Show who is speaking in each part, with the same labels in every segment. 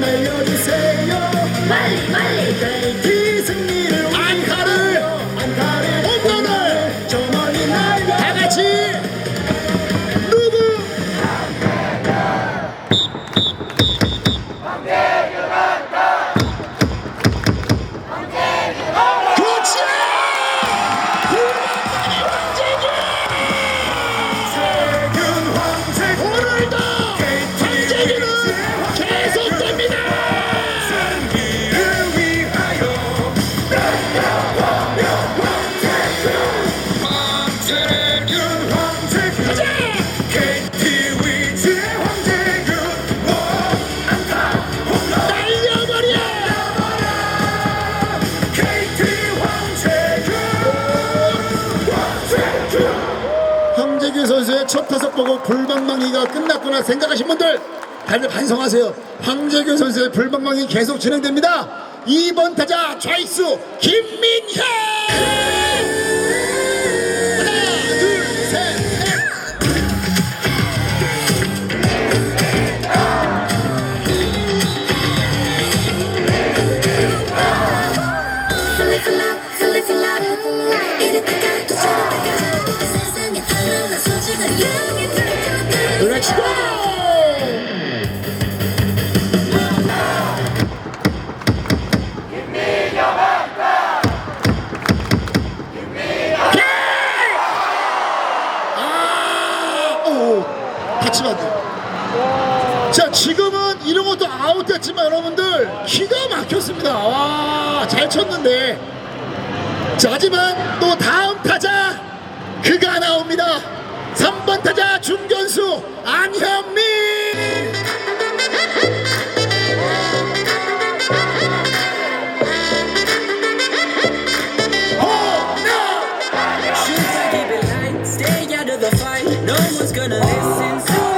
Speaker 1: 날려주세요
Speaker 2: 빨리 빨
Speaker 1: 선수의 첫 타석 보고 불방망이가 끝났구나 생각하신 분들 다들 반성하세요. 황재규 선수의 불방망이 계속 진행됩니다. 2번 타자 좌익수 김민현 아. 자, 지금은 이런 것도 아웃됐지만 여러분들 기가 막혔습니다. 와, 잘 쳤는데. 자, 하지만 또 다음 타자 그가 나옵니다. 3번 타자 중견수 안현민.
Speaker 3: Should keep it light, stay out of the fight. No one's gonna listen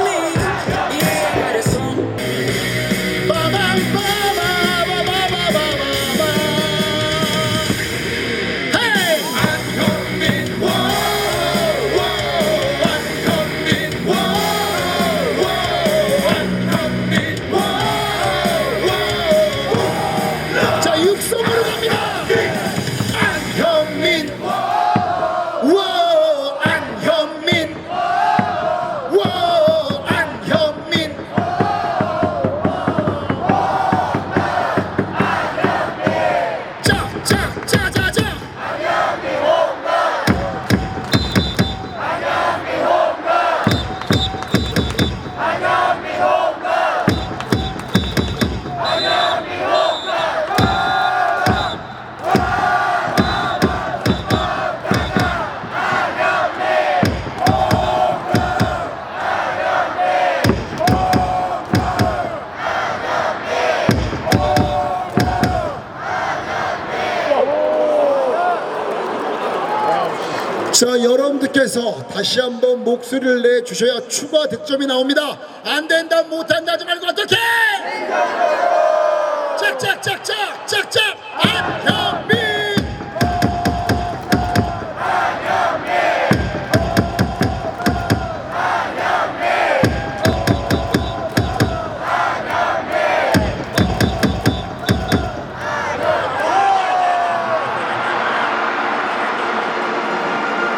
Speaker 1: 자, 여러분들께서 다시 한번 목소리를 내 주셔야 추가 득점이 나옵니다. 안 된다, 못한다 하지 말고 어떻게? 짝짝짝짝!